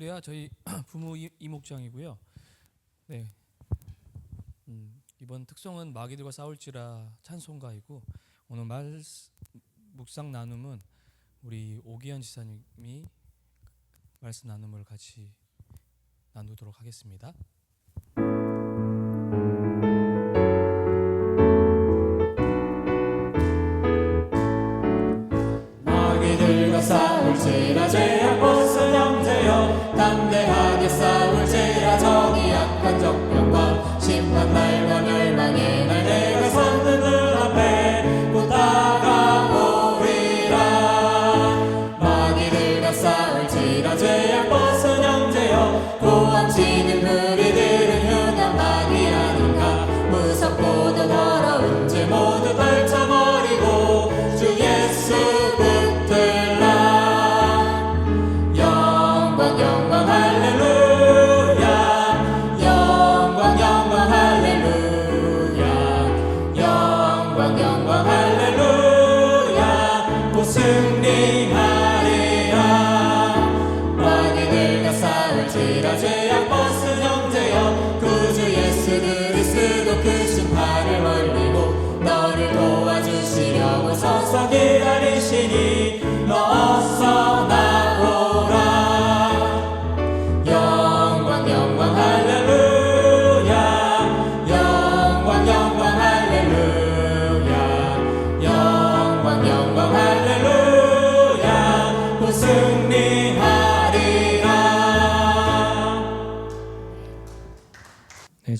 할렐루야. 저희 부모 이- 이목장이고요. 네. 음, 이번 특성은 마귀들과 싸울지라 찬송가이고 오늘 말 묵상 나눔은 우리 오기현 지사님이 말씀 나눔을 같이 나누도록 하겠습니다.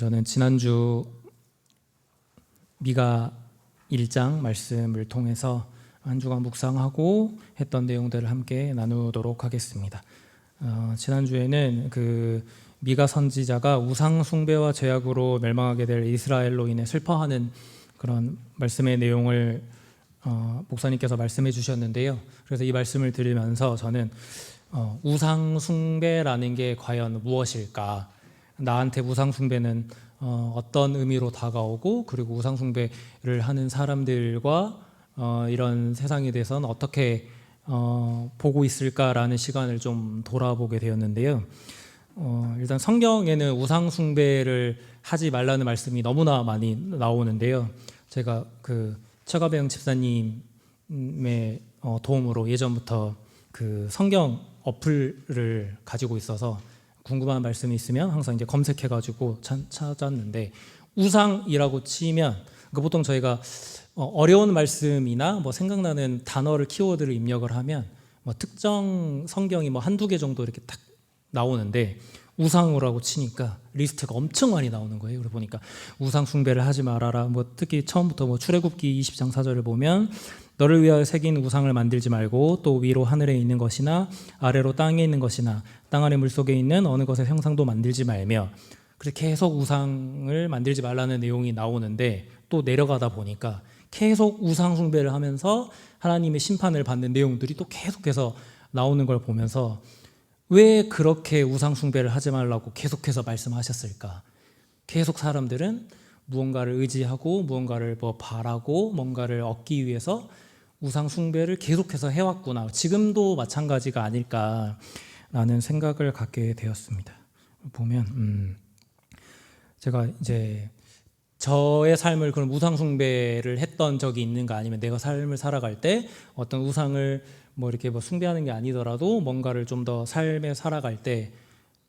저는 지난주 미가 1장 말씀을 통해서 한 주간 묵상하고 했던 내용들을 함께 나누도록 하겠습니다. 어, 지난주에는 그 미가 선지자가 우상 숭배와 죄악으로 멸망하게 될 이스라엘로 인해 슬퍼하는 그런 말씀의 내용을 어, 목사님께서 말씀해 주셨는데요. 그래서 이 말씀을 들으면서 저는 어, 우상 숭배라는 게 과연 무엇일까? 나한테 우상 숭배는 어, 어떤 의미로 다가오고 그리고 우상 숭배를 하는 사람들과 어, 이런 세상에 대해서는 어떻게 어, 보고 있을까라는 시간을 좀 돌아보게 되었는데요. 어, 일단 성경에는 우상 숭배를 하지 말라는 말씀이 너무나 많이 나오는데요. 제가 그 최가병 집사님의 어, 도움으로 예전부터 그 성경 어플을 가지고 있어서 궁금한 말씀이 있으면 항상 이제 검색해가지고 참- 찾았는데 우상이라고 치면 그 보통 저희가 어, 어려운 말씀이나 뭐 생각나는 단어를 키워드를 입력을 하면 뭐 특정 성경이 뭐 한두 개 정도 이렇게 딱 나오는데 우상이라고 치니까 리스트가 엄청 많이 나오는 거예요. 그래 보니까 우상 숭배를 하지 말아라. 뭐 특히 처음부터 뭐 출애굽기 20장 4절을 보면 너를 위하여 새긴 우상을 만들지 말고 또 위로 하늘에 있는 것이나 아래로 땅에 있는 것이나 땅 아래 물속에 있는 어느 것의 형상도 만들지 말며 그래서 계속 우상을 만들지 말라는 내용이 나오는데 또 내려가다 보니까 계속 우상 숭배를 하면서 하나님의 심판을 받는 내용들이 또 계속해서 나오는 걸 보면서 왜 그렇게 우상 숭배를 하지 말라고 계속해서 말씀하셨을까? 계속 사람들은 무언가를 의지하고 무언가를 뭐 바라고 뭔가를 얻기 위해서 우상 숭배를 계속해서 해왔구나. 지금도 마찬가지가 아닐까라는 생각을 갖게 되었습니다. 보면 음, 제가 이제 저의 삶을 그런 우상 숭배를 했던 적이 있는가 아니면 내가 삶을 살아갈 때 어떤 우상을 뭐 이렇게 뭐 숭배하는 게 아니더라도 뭔가를 좀 더 삶에 살아갈 때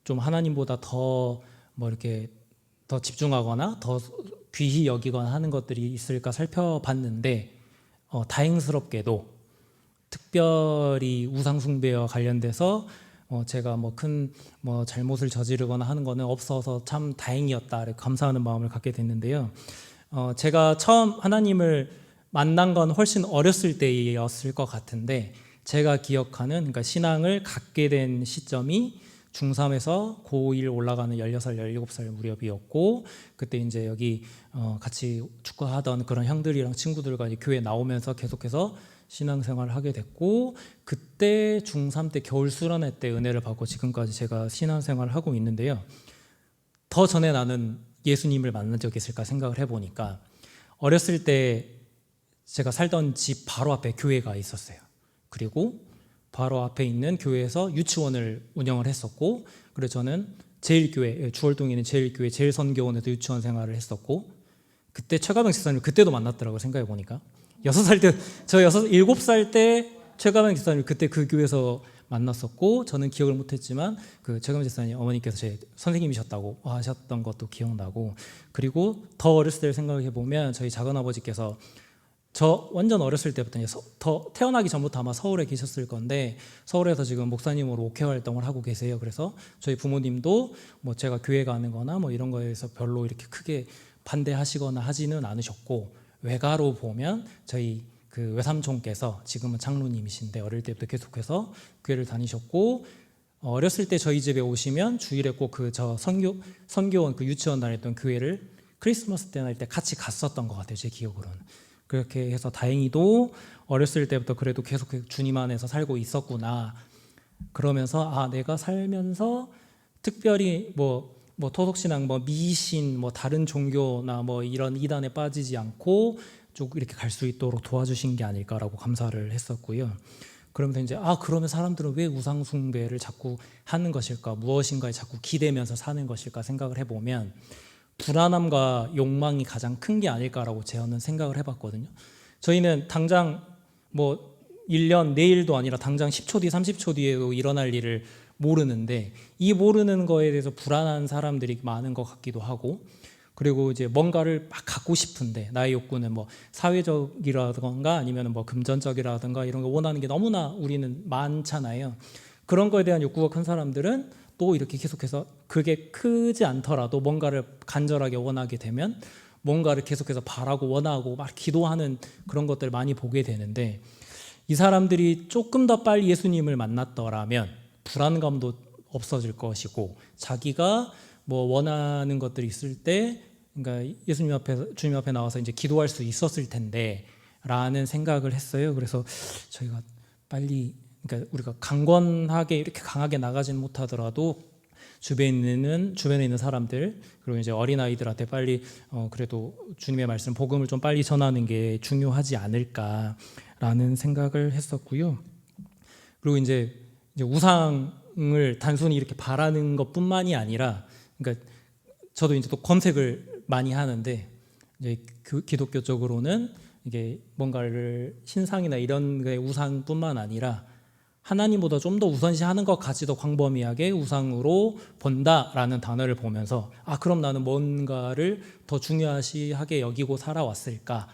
좀 하나님보다 더 뭐 이렇게 더 집중하거나 더 귀히 여기거나 하는 것들이 있을까 살펴봤는데 어, 다행스럽게도 특별히 우상 숭배와 관련돼서 어, 제가 뭐큰뭐 잘못을 저지르거나 하는 거는 없어서 참 다행이었다 감사하는 마음을 갖게 됐는데요. 어, 제가 처음 하나님을 만난 건 훨씬 어렸을 때였을 것 같은데 제가 기억하는 그러니까 신앙을 갖게 된 시점이 중3에서 고1 올라가는 16살, 17살 무렵이었고 그때 이제 여기 어, 같이 축구하던 그런 형들이랑 친구들과 교회 나오면서 계속해서 신앙생활을 하게 됐고 그때 중3 때 겨울 수련회 때 은혜를 받고 지금까지 제가 신앙생활을 하고 있는데요. 더 전에 나는 예수님을 만난 적이 있을까 생각을 해보니까 어렸을 때 제가 살던 집 바로 앞에 교회가 있었어요. 그리고 바로 앞에 있는 교회에서 유치원을 운영을 했었고 그래서 저는 제일교회 예, 주월동에 있는 제일교회 제일선교원에서 유치원 생활을 했었고 그때 최가병 집사님 그때도 만났더라고요 생각해 보니까. 여섯 살 때 저 여섯 일곱 살 때 최가병 집사님 그때 그 교회에서 만났었고 저는 기억을 못했지만 그 최가병 집사님 어머니께서 제 선생님이셨다고 하셨던 것도 기억나고 그리고 더 어렸을 때를 생각해 보면 저희 작은 아버지께서 저 완전 어렸을 때부터 더 태어나기 전부터 아마 서울에 계셨을 건데 서울에서 지금 목사님으로 옥회 활동을 하고 계세요. 그래서 저희 부모님도 뭐 제가 교회 가는 거나 뭐 이런 거에서 별로 이렇게 크게 반대하시거나 하지는 않으셨고 외가로 보면 저희 그 외삼촌께서 지금은 장로님이신데 어릴 때부터 계속해서 교회를 다니셨고 어, 어렸을 때 저희 집에 오시면 주일에 꼭 그 저 선교 선교원 그 유치원 다녔던 교회를 크리스마스 때나 할때 같이 갔었던 것 같아요 제 기억으로는 그렇게 해서 다행히도 어렸을 때부터 그래도 계속 그 주님 안에서 살고 있었구나 그러면서 아 내가 살면서 특별히 뭐뭐 토속신앙, 뭐 미신, 뭐 다른 종교나 뭐 이런 이단에 빠지지 않고 쭉 이렇게 갈 수 있도록 도와주신 게 아닐까라고 감사를 했었고요. 그러면서 이제 아 그러면 사람들은 왜 우상 숭배를 자꾸 하는 것일까? 무엇인가에 자꾸 기대면서 사는 것일까 생각을 해보면 불안함과 욕망이 가장 큰 게 아닐까라고 저는 생각을 해봤거든요. 저희는 당장 뭐 1년 내일도 아니라 당장 10초 뒤, 30초 뒤에도 일어날 일을 모르는데 이 모르는 거에 대해서 불안한 사람들이 많은 것 같기도 하고 그리고 이제 뭔가를 막 갖고 싶은데 나의 욕구는 뭐 사회적이라든가 아니면 뭐 금전적이라든가 이런 거 원하는 게 너무나 우리는 많잖아요. 그런 거에 대한 욕구가 큰 사람들은 또 이렇게 계속해서 그게 크지 않더라도 뭔가를 간절하게 원하게 되면 뭔가를 계속해서 바라고 원하고 막 기도하는 그런 것들을 많이 보게 되는데 이 사람들이 조금 더 빨리 예수님을 만났더라면 불안감도 없어질 것이고 자기가 뭐 원하는 것들이 있을 때 그러니까 예수님 앞에 주님 앞에 나와서 이제 기도할 수 있었을 텐데라는 생각을 했어요. 그래서 저희가 빨리 그러니까 우리가 강권하게 이렇게 강하게 나가지는 못하더라도 주변에 있는 주변에 있는 사람들 그리고 이제 어린 아이들한테 빨리 어 그래도 주님의 말씀 복음을 좀 빨리 전하는 게 중요하지 않을까라는 생각을 했었고요. 그리고 이제 이제 우상을 단순히 이렇게 바라는 것뿐만이 아니라 그러니까 저도 이제 또 검색을 많이 하는데 이제 그 기독교 쪽으로는 이게 뭔가를 신상이나 이런 게 우상뿐만 아니라 하나님보다 좀 더 우선시하는 것까지도 광범위하게 우상으로 본다라는 단어를 보면서 아 그럼 나는 뭔가를 더 중요시하게 여기고 살아왔을까?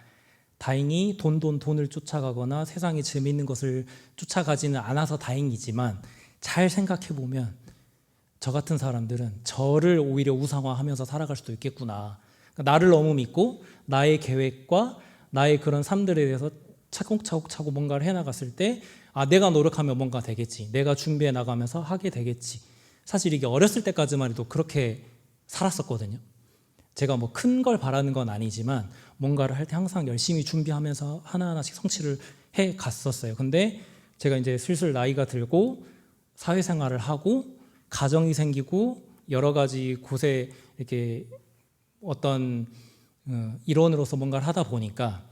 다행히 돈 돈 돈을 쫓아가거나 세상에 재미있는 것을 쫓아가지는 않아서 다행이지만 잘 생각해 보면 저 같은 사람들은 저를 오히려 우상화하면서 살아갈 수도 있겠구나. 그러니까 나를 너무 믿고 나의 계획과 나의 그런 삶들에 대해서 차곡차곡 차고 뭔가를 해나갔을 때 아, 내가 노력하면 뭔가 되겠지. 내가 준비해 나가면서 하게 되겠지. 사실 이게 어렸을 때까지만 해도 그렇게 살았었거든요. 제가 뭐 큰 걸 바라는 건 아니지만 뭔가를 할 때 항상 열심히 준비하면서 하나하나씩 성취를 해 갔었어요. 근데 제가 이제 슬슬 나이가 들고 사회생활을 하고 가정이 생기고 여러 가지 곳에 이렇게 어떤 어, 일원으로서 뭔가를 하다 보니까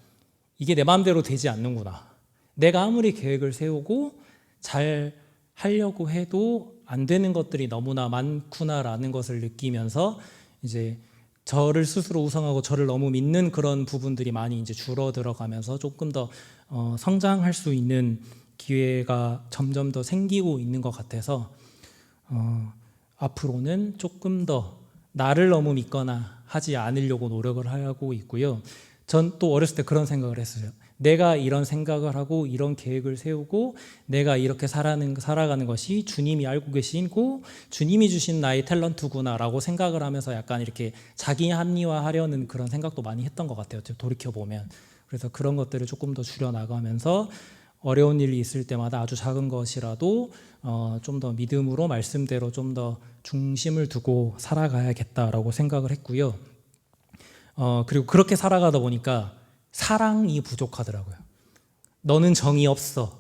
이게 내 마음대로 되지 않는구나. 내가 아무리 계획을 세우고 잘 하려고 해도 안 되는 것들이 너무나 많구나라는 것을 느끼면서 이제 저를 스스로 우상하고 저를 너무 믿는 그런 부분들이 많이 이제 줄어들어 가면서 조금 더 어, 성장할 수 있는 기회가 점점 더 생기고 있는 것 같아서 어, 앞으로는 조금 더 나를 너무 믿거나 하지 않으려고 노력을 하고 있고요. 전 또 어렸을 때 그런 생각을 했어요. 내가 이런 생각을 하고 이런 계획을 세우고 내가 이렇게 살아가는, 살아가는 것이 주님이 알고 계시고 주님이 주신 나의 탤런트구나라고 생각을 하면서 약간 이렇게 자기 합리화하려는 그런 생각도 많이 했던 것 같아요. 돌이켜 보면 그래서 그런 것들을 조금 더 줄여 나가면서 어려운 일이 있을 때마다 아주 작은 것이라도 어, 좀 더 믿음으로 말씀대로 좀 더 중심을 두고 살아가야겠다라고 생각을 했고요. 어, 그리고 그렇게 살아가다 보니까 사랑이 부족하더라고요. 너는 정이 없어.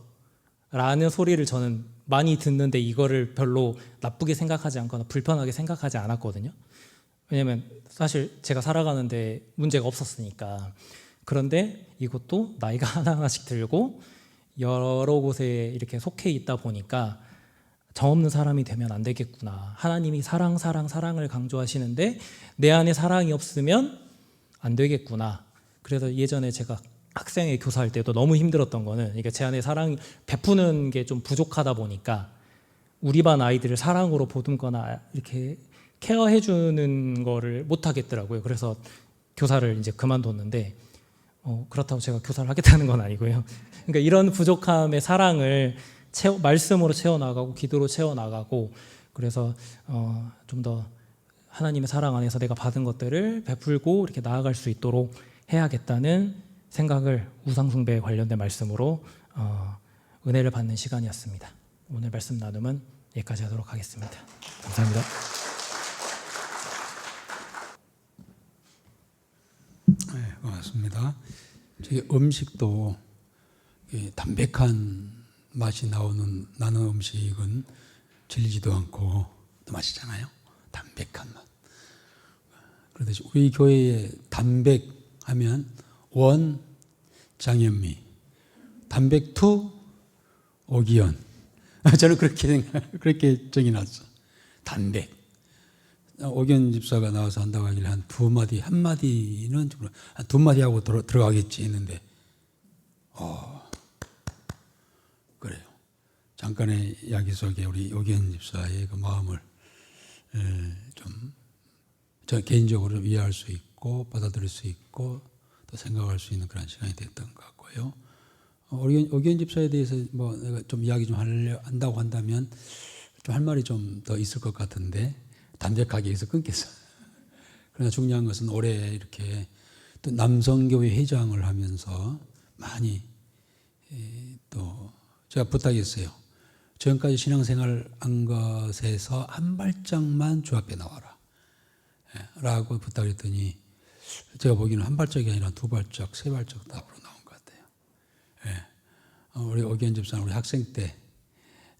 라는 소리를 저는 많이 듣는데 이거를 별로 나쁘게 생각하지 않거나 불편하게 생각하지 않았거든요. 왜냐면 사실 제가 살아가는데 문제가 없었으니까. 그런데 이것도 나이가 하나하나씩 들고 여러 곳에 이렇게 속해 있다 보니까 정 없는 사람이 되면 안 되겠구나. 하나님이 사랑, 사랑, 사랑을 강조하시는데 내 안에 사랑이 없으면 안 되겠구나. 그래서 예전에 제가 학생회 교사할 때도 너무 힘들었던 거는 이게 제 안에 사랑 베푸는 게 좀 부족하다 보니까 우리 반 아이들을 사랑으로 보듬거나 이렇게 케어해 주는 거를 못 하겠더라고요. 그래서 교사를 이제 그만뒀는데 어, 그렇다고 제가 교사를 하겠다는 건 아니고요. 그러니까 이런 부족함의 사랑을 채워, 말씀으로 채워 나가고 기도로 채워 나가고 그래서 어, 좀더 하나님의 사랑 안에서 내가 받은 것들을 베풀고 이렇게 나아갈 수 있도록 해야겠다는 생각을 우상숭배에 관련된 말씀으로 어, 은혜를 받는 시간이었습니다. 오늘 말씀 나눔은 여기까지 하도록 하겠습니다. 감사합니다. 네, 고맙습니다. 저기 음식도 이 담백한 맛이 나오는 나는 음식은 질리지도 않고 또 맛있잖아요. 담백한 맛. 그렇듯이 우리 교회에 담백하면 원 장현미, 담백 투 오기현. 저는 그렇게 생각, 그렇게 정해놨어. 담백. 오견 집사가 나와서 한다고 하길래 한 두 마디, 한 마디는 좀, 한두 마디 하고 들어, 들어가겠지 했는데, 어, 그래요. 잠깐의 이야기 속에 우리 오견 집사의 그 마음을 에, 좀, 저 개인적으로 이해할 수 있고, 받아들일 수 있고, 또 생각할 수 있는 그런 시간이 됐던 것 같고요. 어, 오견, 오견 집사에 대해서 뭐 내가 좀 이야기 좀 하려, 한다고 한다면, 좀 할 말이 좀 더 있을 것 같은데, 담백하게 여기서 끊겠어. 그러나 중요한 것은 올해 이렇게 또 남성교회 회장을 하면서 많이 에, 또 제가 부탁했어요. 지금까지 신앙생활 한 것에서 한 발짝만 주 앞에 나와라. 예, 라고 부탁 했더니 제가 보기에는 한 발짝이 아니라 두 발짝, 세 발짝 다 앞으로 나온 것 같아요. 예. 어, 우리 오기현 집사는 우리 학생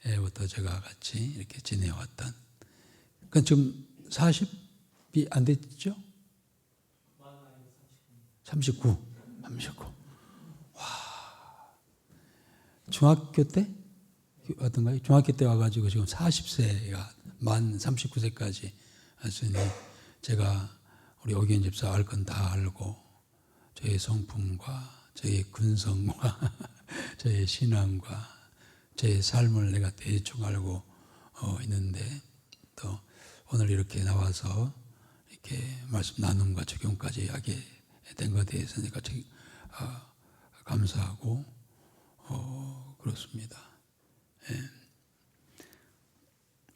때부터 제가 같이 이렇게 지내왔던 그러니까 지금 40이 안 됐죠? 39. 39. 와. 중학교 때? 어떤가요? 중학교 때 와가지고 지금 40세가 만 39세까지 했으니 제가 우리 오기현 집사 알 건 다 알고 저의 성품과 저의 근성과 저의 신앙과 저의 삶을 내가 대충 알고 어, 있는데 또 오늘 이렇게 나와서 이렇게 말씀 나눔과 적용까지 하게 된 것에 대해서 내가 참, 어, 감사하고 어, 그렇습니다. 예.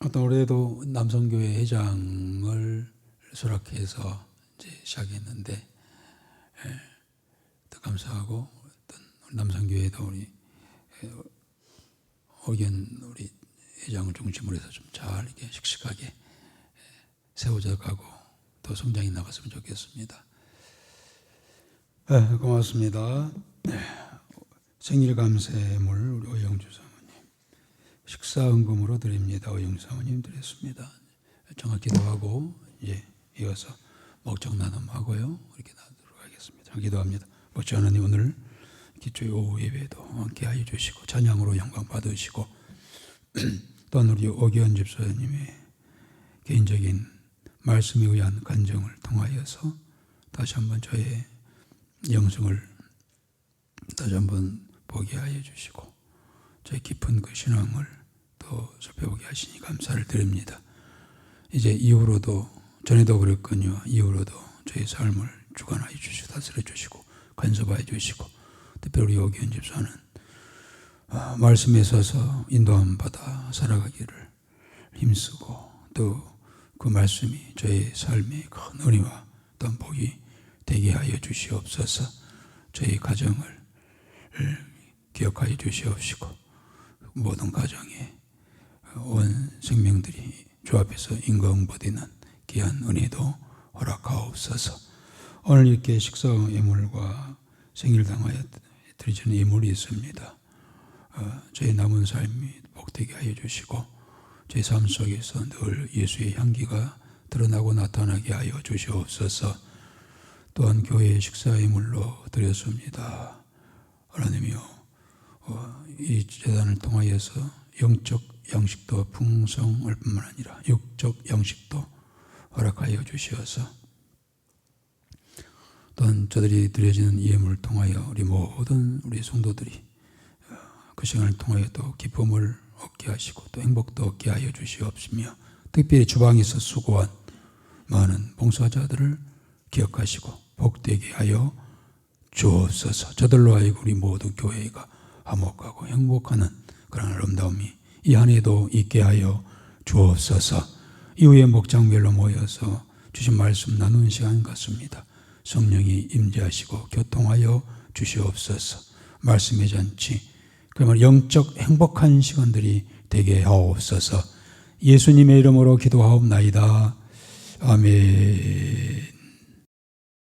어떤 올해도 남성교회 회장을 수락해서 이제 시작했는데 예, 더 감사하고 어떤 남성교회도 우리 예, 의견 우리 회장을 중심으로 해서 좀 잘 이렇게 씩씩하게 세워져 가고 또 성장이 나갔으면 좋겠습니다. 네, 고맙습니다. 네, 생일 감사물 우리 오영주 사모님 식사 헌금으로 드립니다. 오영주 사모님 드렸습니다. 정확히도 하고 이제 이어서 목적 나눔하고요 이렇게 나도록 하겠습니다. 기도합니다. 목주 하나님 오늘 기초의 오후 예배도 함께 하여 주시고 찬양으로 영광 받으시고 또한 우리 오기현 집사님의 개인적인 말씀에 의한 간정을 통하여서 다시 한번 저의 영성을 다시 한번 보게 하여 주시고 저의 깊은 그 신앙을 또 살펴보게 하시니 감사를 드립니다. 이제 이후로도 전에도 그랬거니와 이후로도 저의 삶을 주관하여 주시고 다스려 주시고 간섭하여 주시고 특별히 우리 오기현 집사는 아, 말씀에 서서 인도함 받아 살아가기를 힘쓰고 또 그 말씀이 저의 삶의 큰 은혜와 또한 복이 되게 하여 주시옵소서 저희 가정을 기억하여 주시옵시고 모든 가정에 온 생명들이 주 앞에서 인거응보되는 귀한 은혜도 허락하옵소서 오늘 이렇게 식사 예물과 생일 당하여 드리는 예물이 있습니다. 어, 저희 남은 삶이 복되게 하여 주시고 제 삶 속에서 늘 예수의 향기가 드러나고 나타나게 하여 주시옵소서. 또한 교회의 식사의 물로 드렸습니다. 하나님이여 어, 이 재단을 통하여서 영적 양식도 풍성할 뿐만 아니라 육적 양식도 허락하여 주시어서 또한 저들이 드려지는 예물을 통하여 우리 모든 우리 성도들이 어, 그 시간을 통하여 또 기쁨을 얻게 하시고 또 행복도 얻게 하여 주시옵시며 특별히 주방에서 수고한 많은 봉사자들을 기억하시고 복되게 하여 주옵소서. 저들로 하여금 우리 모두 교회가 화목하고 행복하는 그런 아름다움이 이한 해도 있게 하여 주옵소서. 이후에 목장별로 모여서 주신 말씀 나누는 시간 같습니다. 성령이 임재하시고 교통하여 주시옵소서. 말씀의 잔치, 그러면 영적 행복한 시간들이 되게 하옵소서. 예수님의 이름으로 기도하옵나이다. 아멘.